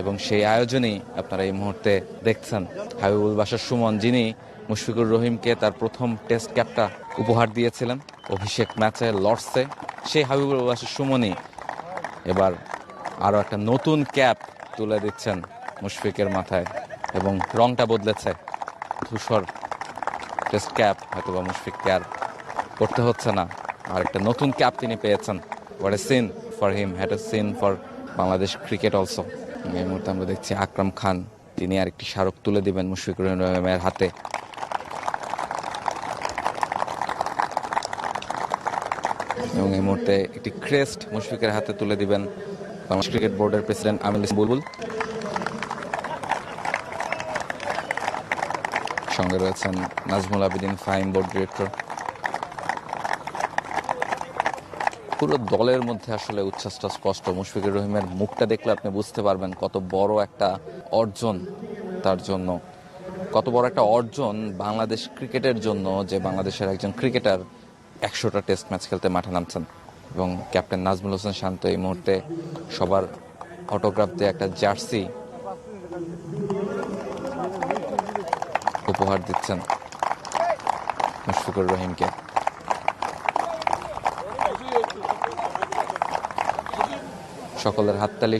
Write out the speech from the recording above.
এবং সেই আয়োজনই আপনারা এই মুহূর্তে দেখছেন। হাবিবুল বাসার সুমন, যিনি মুশফিকুর রহিমকে তার প্রথম টেস্ট ক্যাপটা উপহার দিয়েছিলেন, অভিষেক ম্যাচে লর্ডসে সেই হাবিবুল বাসার সুমনই এবার আরও একটা নতুন ক্যাপ তুলে দিচ্ছেন মুশফিকের মাথায় এবং রংটা বদলেছে। ধূসর টেস্ট ক্যাপ হয়তো বা মুশফিককে আর করতে হচ্ছে না। আর একটা নতুন ক্যাপ তিনি পেয়েছেন। What a scene for him what a scene for Bangladesh cricket also এই মুহূর্তে আমরা দেখছি আকরাম খান, তিনি আরেকটি স্মারক তুলে দিবেন মুশফিকুর রহিমের হাতে। এবং এই মুহূর্তে একটি ক্রেস্ট মুশফিকের হাতে তুলে দিবেন বাংলাদেশ ক্রিকেট বোর্ডের প্রেসিডেন্ট আমিল বুলবুল। সঙ্গে রয়েছেন নাজমুল আবেদিন ফাইম বোর্ড ডিরেক্টর। পুরো দলের মধ্যে আসলে উচ্ছ্বাসটা স্পষ্ট। মুশফিকুর রহিমের মুখটা দেখলে আপনি বুঝতে পারবেন কত বড় একটা অর্জন তার জন্য। কত বড় একটা অর্জন বাংলাদেশ ক্রিকেটের জন্য যে বাংলাদেশের একজন ক্রিকেটার একশোটা টেস্ট ম্যাচ খেলতে মাঠে নামছেন। এবং ক্যাপ্টেন নাজমুল হোসেন শান্ত এই মুহূর্তে সবার অটোগ্রাফ দিয়ে একটা জার্সি উপহার দিচ্ছেন মুশফিকুর রহিমকে। সকলের হাততালি